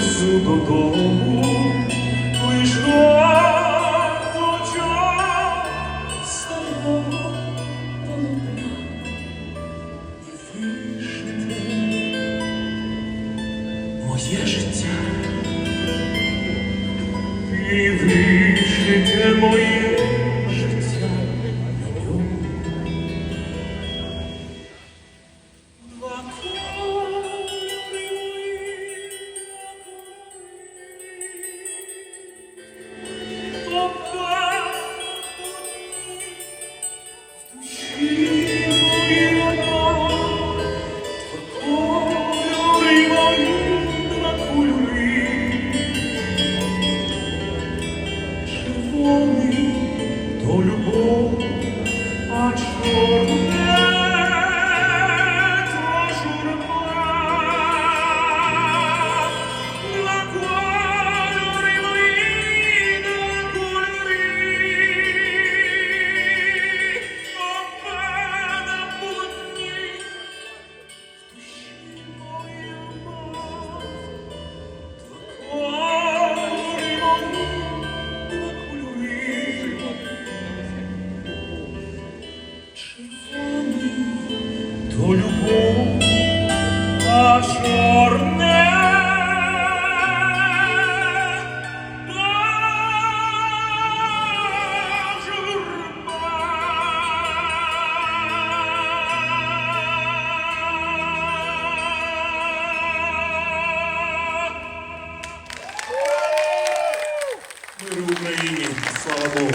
принесу додому, лиш доча старого полотна вишити моє життя і вишите моє. любов. то любов, а чорне. Миру Україні, слава Богу.